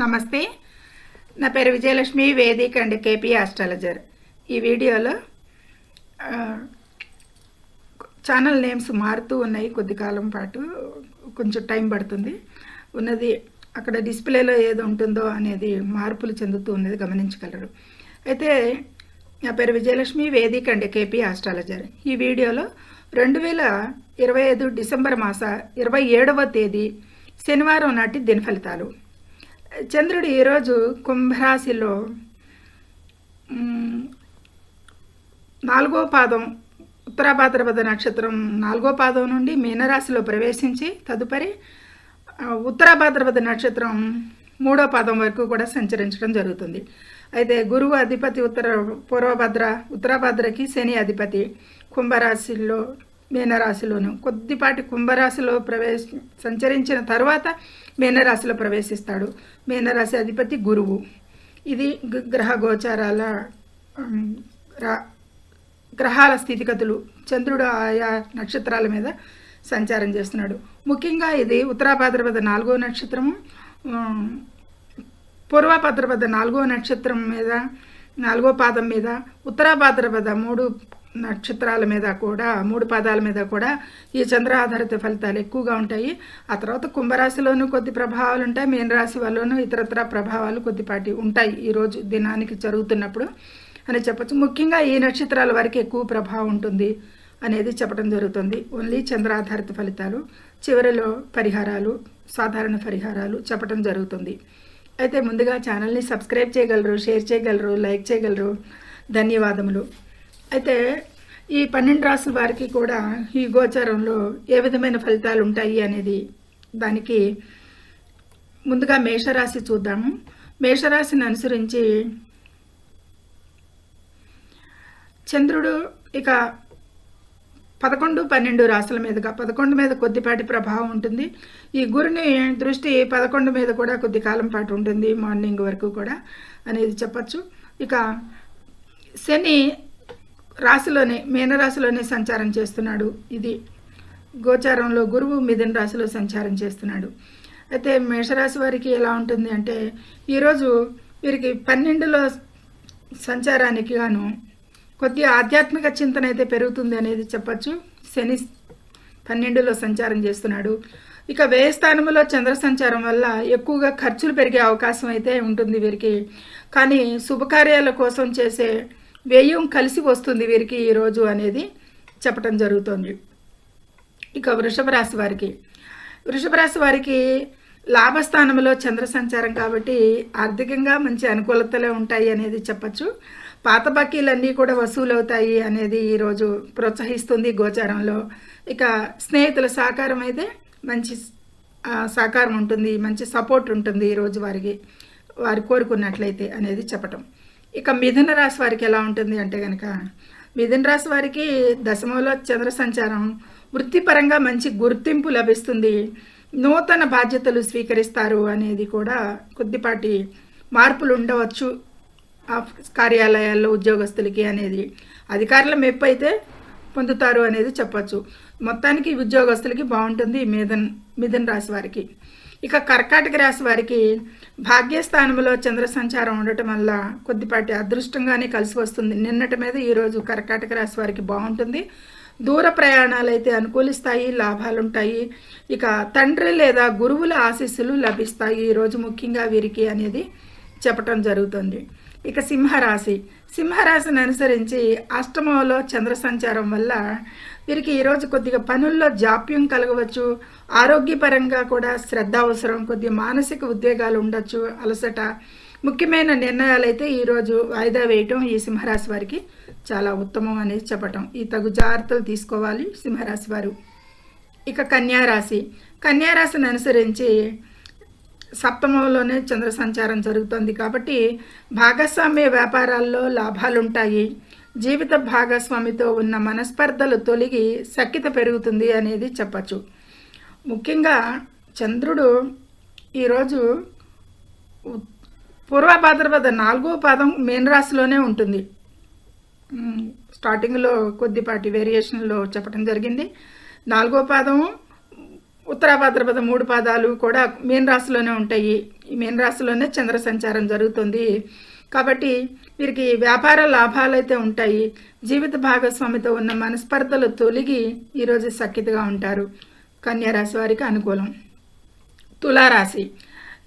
నమస్తే. నా పేరు Vijayalakshmi Vedic and KP astrologer. ఈ వీడియోలో ఛానల్ నేమ్స్ మారుతూ ఉన్నాయి కొద్ది కాలం పాటు కొంచెం టైం పడుతుంది. ఉన్నది అక్కడ డిస్ప్లేలో ఏది ఉంటుందో అనేది మార్పులు చెందుతూ ఉన్నది గమనించగలరు. అయితే నా పేరు Vijayalakshmi Vedic and KP astrologer. ఈ వీడియోలో రెండు వేల ఇరవై ఐదు డిసెంబర్ మాస ఇరవై ఏడవ తేదీ శనివారం నాటి దిన ఫలితాలు చంద్రుడు ఈరోజు కుంభరాశిలో నాలుగో పాదం ఉత్తరాభాద్రపద నక్షత్రం నాలుగో పాదం నుండి మీనరాశిలో ప్రవేశించి తదుపరి ఉత్తరాభాద్రపద నక్షత్రం మూడో పాదం వరకు కూడా సంచరించడం జరుగుతుంది. అయితే గురువు అధిపతి ఉత్తర పూర్వభద్ర ఉత్తరాభద్రకి శని అధిపతి కుంభరాశిలో మీనరాశిలోను. కొద్దిపాటి కుంభరాశిలో ప్రవేశ సంచరించిన తర్వాత మీనరాశిలో ప్రవేశిస్తాడు. మీనరాశి అధిపతి గురువు. ఇది గ- గ్రహ గోచారాల రా- గ్రహాల స్థితిగతులు. చంద్రుడు ఆయా నక్షత్రాల మీద సంచారం చేస్తున్నాడు. ముఖ్యంగా ఇది ఉత్తరాభాద్రపద నాలుగో నక్షత్రము పూర్వభాద్రపద పూర్వభద్రపద నాలుగో నక్షత్రం మీద నాలుగో పాదం మీద ఉత్తరాభాద్రపద మూడు నక్షత్రాల మీద కూడా మూడు పాదాల మీద కూడా ఈ చంద్ర ఆధారిత ఫలితాలు ఎక్కువగా ఉంటాయి. ఆ తర్వాత కుంభరాశిలోనూ కొద్ది ప్రభావాలు ఉంటాయి. మీన రాశి వల్లనూ ఇతరత్ర ప్రభావాలు కొద్దిపాటి ఉంటాయి ఈరోజు దినానికి జరుగుతున్నప్పుడు అని చెప్పచ్చు. ముఖ్యంగా ఈ నక్షత్రాల వరకు ఎక్కువ ప్రభావం ఉంటుంది అనేది చెప్పడం జరుగుతుంది. ఓన్లీ చంద్ర ఆధారిత ఫలితాలు చివరిలో పరిహారాలు సాధారణ పరిహారాలు చెప్పడం జరుగుతుంది. అయితే ముందుగా ఛానల్ని సబ్స్క్రైబ్ చేయగలరు షేర్ చేయగలరు లైక్ చేయగలరు. ధన్యవాదములు. అయితే ఈ పన్నెండు రాసుల వారికి కూడా ఈ గోచారంలో ఏ విధమైన ఫలితాలు ఉంటాయి అనేది దానికి ముందుగా మేషరాశి చూద్దాము మేషరాశిని అనుసరించి చంద్రుడు ఇక పదకొండు పన్నెండు రాసుల మీదుగా పదకొండు మీద కొద్దిపాటి ప్రభావం ఉంటుంది. ఈ గురుని దృష్టి పదకొండు మీద కూడా కొద్ది కాలం పాటు ఉంటుంది మార్నింగ్ వరకు కూడా అనేది చెప్పచ్చు. ఇక శని రాశిలోనే మీనరాశిలోనే సంచారం చేస్తున్నాడు ఇది. గోచారంలో గురువు మిథున రాశిలో సంచారం చేస్తున్నాడు. అయితే మేషరాశి వారికి ఎలా ఉంటుంది అంటే ఈరోజు వీరికి పన్నెండులో సంచారానికి గాను కొద్ది ఆధ్యాత్మిక చింతన అయితే పెరుగుతుంది అనేది చెప్పచ్చు. శని పన్నెండులో సంచారం చేస్తున్నాడు. ఇక వ్యయ స్థానంలో చంద్ర సంచారం వల్ల ఎక్కువగా ఖర్చులు పెరిగే అవకాశం అయితే ఉంటుంది వీరికి. కానీ శుభకార్యాల కోసం చేసే వ్యయం కలిసి వస్తుంది వీరికి ఈరోజు అనేది చెప్పటం జరుగుతుంది. ఇక వృషభ రాశి వారికి. వృషభ రాశి వారికి లాభస్థానంలో చంద్ర సంచారం కాబట్టి ఆర్థికంగా మంచి అనుకూలతలే ఉంటాయి అనేది చెప్పచ్చు. పాత బాకీలన్నీ కూడా వసూలవుతాయి అనేది ఈరోజు ప్రోత్సహిస్తుంది గోచారంలో. ఇక స్నేహితుల సహకారం అయితే మంచి సహకారం ఉంటుంది మంచి సపోర్ట్ ఉంటుంది ఈరోజు వారికి వారు కోరుకున్నట్లయితే అనేది చెప్పటం. ఇక మిథున రాశి వారికి ఎలా ఉంటుంది అంటే కనుక మిథున రాశి వారికి దశమలో చంద్ర సంచారం వృత్తిపరంగా మంచి గుర్తింపు లభిస్తుంది. నూతన బాధ్యతలు స్వీకరిస్తారు అనేది కూడా కొద్దిపాటి మార్పులు ఉండవచ్చు ఆ కార్యాలయాల్లో ఉద్యోగస్తులకి అనేది. అధికారుల మెప్పు అయితే పొందుతారు అనేది చెప్పచ్చు. మొత్తానికి ఉద్యోగస్తులకి బాగుంటుంది మిథన్ మిథున్ మిథున్ రాశి వారికి. ఇక కర్కాటక రాశి వారికి భాగ్యస్థానంలో చంద్ర సంచారం ఉండటం వల్ల కొద్దిపాటి అదృష్టంగానే కలిసి వస్తుంది. నిన్నటి మీద ఈరోజు కర్కాటక రాశి వారికి బాగుంటుంది. దూర ప్రయాణాలు అయితే అనుకూలిస్తాయి లాభాలు ఉంటాయి. ఇక తండ్రి లేదా గురువుల ఆశీస్సులు లభిస్తాయి. ఈరోజు ముఖ్యంగా వీరికి అనేది చెప్పటం జరుగుతుంది. ఇక సింహరాశి. సింహరాశిని అనుసరించి అష్టమంలో చంద్ర సంచారం వల్ల వీరికి ఈరోజు కొద్దిగా పనుల్లో జాప్యం కలగవచ్చు. ఆరోగ్యపరంగా కూడా శ్రద్ధ అవసరం కొద్దిగా మానసిక ఉద్వేగాలు ఉండొచ్చు అలసట. ముఖ్యమైన నిర్ణయాలు అయితే ఈరోజు వాయిదా వేయటం ఈ సింహరాశి వారికి చాలా ఉత్తమం అనేది చెప్పటం. ఈ తగు జాగ్రత్తలు తీసుకోవాలి సింహరాశి వారు. ఇక కన్యారాశి. కన్యారాశిని అనుసరించి సప్తమంలోనే చంద్ర సంచారం జరుగుతుంది కాబట్టి భాగస్వామ్య వ్యాపారాల్లో లాభాలుంటాయి. జీవిత భాగస్వామితో ఉన్న మనస్పర్ధలు తొలగి సఖ్యత పెరుగుతుంది అనేది చెప్పచ్చు. ముఖ్యంగా చంద్రుడు ఈరోజు ఉ- పూర్వభాద్రపద నాలుగో పాదం మీనరాశిలోనే ఉంటుంది. స్టార్టింగ్లో కొద్దిపాటి వేరియేషన్లో చెప్పడం జరిగింది. నాలుగో పాదం ఉత్తరాభాద్రపద మూడు పాదాలు కూడా మీన రాశిలోనే ఉంటాయి. ఈ మీన రాశిలోనే చంద్ర సంచారం జరుగుతుంది. కాబట్టి వీరికి వ్యాపార లాభాలు అయితే ఉంటాయి. జీవిత భాగస్వామితో ఉన్న మనస్పర్ధలు తొలగి ఈరోజు సఖ్యతగా ఉంటారు. కన్యారాశి వారికి అనుకూలం. తులారాశి.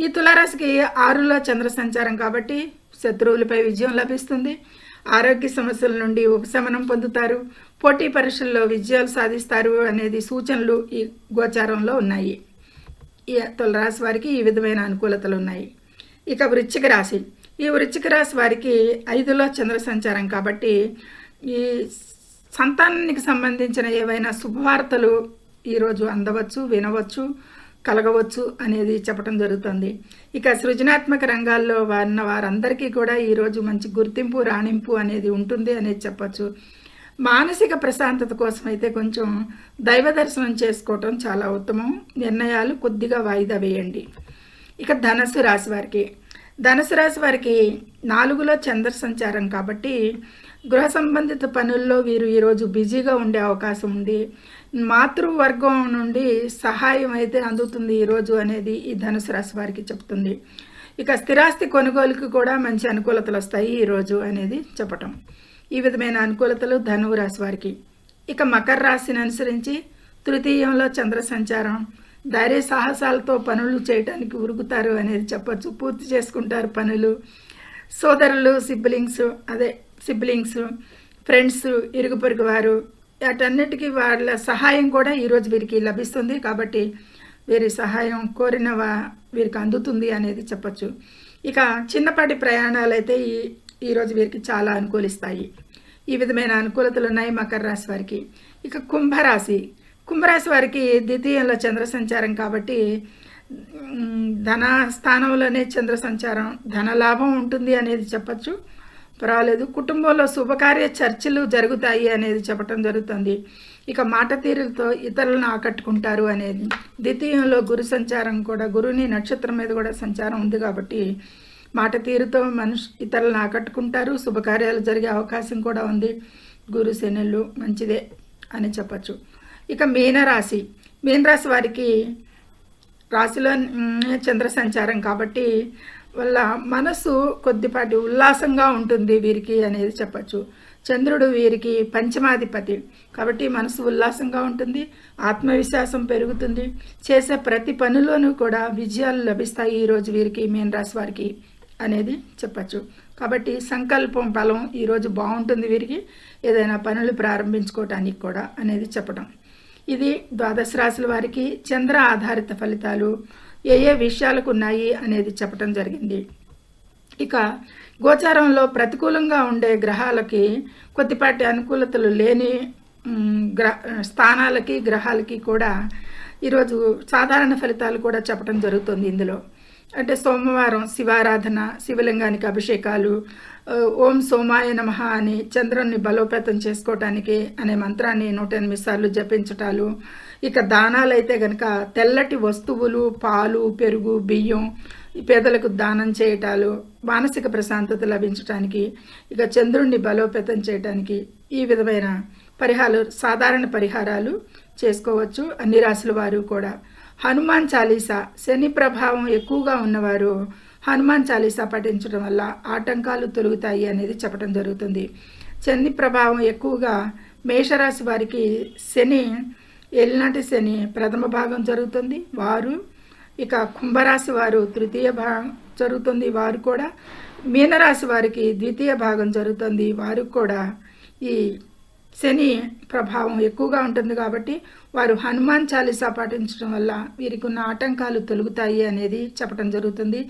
ఈ తులారాశికి ఆరులో చంద్ర సంచారం కాబట్టి శత్రువులపై విజయం లభిస్తుంది. ఆరోగ్య సమస్యల నుండి ఉపశమనం పొందుతారు పోటీ పరీక్షల్లో విజయాలు సాధిస్తారు అనేది సూచనలు ఈ గోచారంలో ఉన్నాయి. ఈ తులరాశి వారికి ఈ విధమైన అనుకూలతలు ఉన్నాయి. ఇక వృశ్చిక రాశి. ఈ వృశ్చిక రాశి వారికి ఐదులో చంద్ర సంచారం కాబట్టి ఈ సంతానానికి సంబంధించిన ఏవైనా శుభవార్తలు ఈరోజు అందవచ్చు వినవచ్చు కలగవచ్చు అనేది చెప్పడం జరుగుతుంది. ఇక సృజనాత్మక రంగాల్లో ఉన్న వారందరికీ కూడా ఈరోజు మంచి గుర్తింపు రాణింపు అనేది ఉంటుంది అనేది చెప్పచ్చు. మానసిక ప్రశాంతత కోసం అయితే కొంచెం దైవ దర్శనం చేసుకోవటం చాలా ఉత్తమం. నిర్ణయాలు కొద్దిగా వాయిదా వేయండి. ఇక ధనస్సు రాశి వారికి. ధనుసు రాశి వారికి నాలుగులో చంద్ర సంచారం కాబట్టి గృహ సంబంధిత పనుల్లో వీరు ఈరోజు బిజీగా ఉండే అవకాశం ఉంది. మాతృవర్గం నుండి సహాయం అయితే అందుతుంది ఈరోజు అనేది ఈ ధనుసు రాశి వారికి చెప్తుంది. ఇక స్థిరాస్తి కొనుగోలుకి కూడా మంచి అనుకూలతలు వస్తాయి ఈరోజు అనేది చెప్పటం. ఈ విధమైన అనుకూలతలు ధనువు రాశి వారికి. ఇక మకర రాశిని అనుసరించి తృతీయంలో చంద్ర సంచారం. ధైర్య సాహసాలతో పనులు చేయడానికి ఉరుకుతారు అనేది చెప్పచ్చు. పూర్తి చేసుకుంటారు పనులు. సోదరులు సిబ్లింగ్స్ అదే సిబ్లింగ్స్ ఫ్రెండ్స్ ఇరుగు పొరుగు వారు. వాటన్నిటికీ వాళ్ళ సహాయం కూడా ఈరోజు వీరికి లభిస్తుంది కాబట్టి వీరి సహాయం కోరిన వీరికి అందుతుంది అనేది చెప్పచ్చు. ఇక చిన్నపాటి ప్రయాణాలు అయితే ఈ ఈరోజు వీరికి చాలా అనుకూలిస్తాయి. ఈ విధమైన అనుకూలతలు ఉన్నాయి మకర రాశి వారికి. ఇక కుంభరాశి. కుంభరాశి వారికి ద్వితీయంలో చంద్ర సంచారం కాబట్టి ధన స్థానంలోనే చంద్ర సంచారం ధన లాభం ఉంటుంది అనేది చెప్పచ్చు. పర్వాలేదు కుటుంబంలో శుభకార్య చర్చలు జరుగుతాయి అనేది చెప్పటం జరుగుతుంది. ఇక మాట తీరులతో ఇతరులను ఆకట్టుకుంటారు అనేది. ద్వితీయంలో గురు సంచారం కూడా గురుని నక్షత్రం మీద కూడా సంచారం ఉంది కాబట్టి మాట తీరుతో మనుషు ఇతరులను ఆకట్టుకుంటారు. శుభకార్యాలు జరిగే అవకాశం కూడా ఉంది. గురు శనులు మంచిదే అని చెప్పచ్చు. ఇక మీనరాశి. మీనరాశి వారికి రాశిలో చంద్ర సంచారం కాబట్టి వల్ల మనసు కొద్దిపాటి ఉల్లాసంగా ఉంటుంది వీరికి అనేది చెప్పచ్చు. చంద్రుడు వీరికి పంచమాధిపతి. కాబట్టి మనసు ఉల్లాసంగా ఉంటుంది ఆత్మవిశ్వాసం పెరుగుతుంది. చేసే ప్రతి పనిలోనూ కూడా విజయాలు లభిస్తాయి ఈరోజు వీరికి మీన రాశి వారికి అనేది చెప్పచ్చు. కాబట్టి సంకల్పం బలం ఈరోజు బాగుంటుంది వీరికి. ఏదైనా పనులు ప్రారంభించుకోవటానికి కూడా అనేది చెప్పడం ఇది ద్వాదశ రాశుల వారికి చంద్ర ఆధారిత ఫలితాలు. ఏ ఏ విషయాలకు ఉన్నాయి అనేది చెప్పడం జరిగింది. ఇక గోచారంలో ప్రతికూలంగా ఉండే గ్రహాలకి కొద్దిపాటి అనుకూలతలు లేని గ్ర స్థానాలకి గ్రహాలకి కూడా ఈరోజు సాధారణ ఫలితాలు కూడా చెప్పడం జరుగుతుంది ఇందులో. అంటే సోమవారం శివారాధన శివలింగానికి అభిషేకాలు ఓం సోమాయ నమః అని చంద్రుణ్ణి బలోపేతం చేసుకోవటానికి అనే మంత్రాన్ని నూట ఎనిమిది సార్లు జపించటాలు. ఇక దానాలు అయితే గనక తెల్లటి వస్తువులు పాలు పెరుగు బియ్యం పేదలకు దానం చేయటాలు మానసిక ప్రశాంతత లభించటానికి ఇక చంద్రుణ్ణి బలోపేతం చేయటానికి ఈ విధమైన పరిహారాలు సాధారణ పరిహారాలు చేసుకోవచ్చు. అన్ని రాశుల వారు కూడా హనుమాన్ చాలీసా శని ప్రభావం ఎక్కువగా ఉన్నవారు హనుమాన్ చాలీసా పఠించడం వల్ల ఆటంకాలు తొలుగుతాయి అనేది చెప్పడం జరుగుతుంది. శని ప్రభావం ఎక్కువగా మేషరాశి వారికి శని ఎల్నాటి శని ప్రథమ భాగం జరుగుతుంది. వారు ఇక కుంభరాశి వారు తృతీయ భాగం జరుగుతుంది. వారు కూడా మీనరాశి వారికి ద్వితీయ భాగం జరుగుతుంది. వారు కూడా ఈ శని ప్రభావం ఎక్కువగా ఉంటుంది కాబట్టి వారు హనుమాన్ చాలీసా పాటించడం వల్ల వీరికి ఉన్న ఆటంకాలు తొలుగుతాయి అనేది చెప్పడం జరుగుతుంది.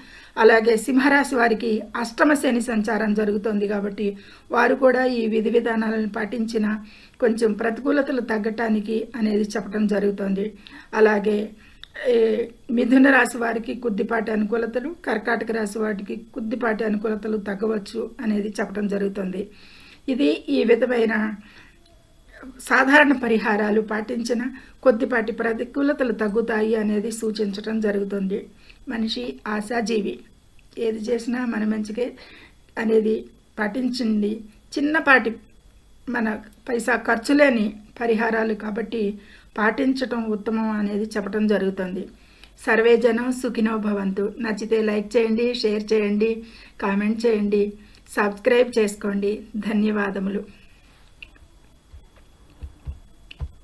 అలాగే సింహరాశి వారికి అష్టమ శని సంచారం జరుగుతుంది కాబట్టి వారు కూడా ఈ విధి విధానాలను పాటించిన కొంచెం ప్రతికూలతలు తగ్గటానికి అనేది చెప్పడం జరుగుతుంది. అలాగే మిథున రాశి వారికి కొద్దిపాటి అనుకూలతలు కర్కాటక రాశి వారికి కొద్దిపాటి అనుకూలతలు తగ్గవచ్చు అనేది చెప్పడం జరుగుతుంది. ఇది ఈ విధమైన సాధారణ పరిహారాలు పాటించిన కొద్దిపాటి ప్రతికూలతలు తగ్గుతాయి అనేది సూచించడం జరుగుతుంది. మనిషి ఆశాజీవి. ఏది చేసినా మన మంచికే అనేది పాటించింది. చిన్నపాటి మన పైసా ఖర్చు లేని పరిహారాలు కాబట్టి పాటించటం ఉత్తమం అనేది చెప్పడం జరుగుతుంది. సర్వే జనం సుఖినో భవంతు. నచ్చితే లైక్ చేయండి షేర్ చేయండి కామెంట్ చేయండి సబ్స్క్రైబ్ చేసుకోండి. ధన్యవాదములు.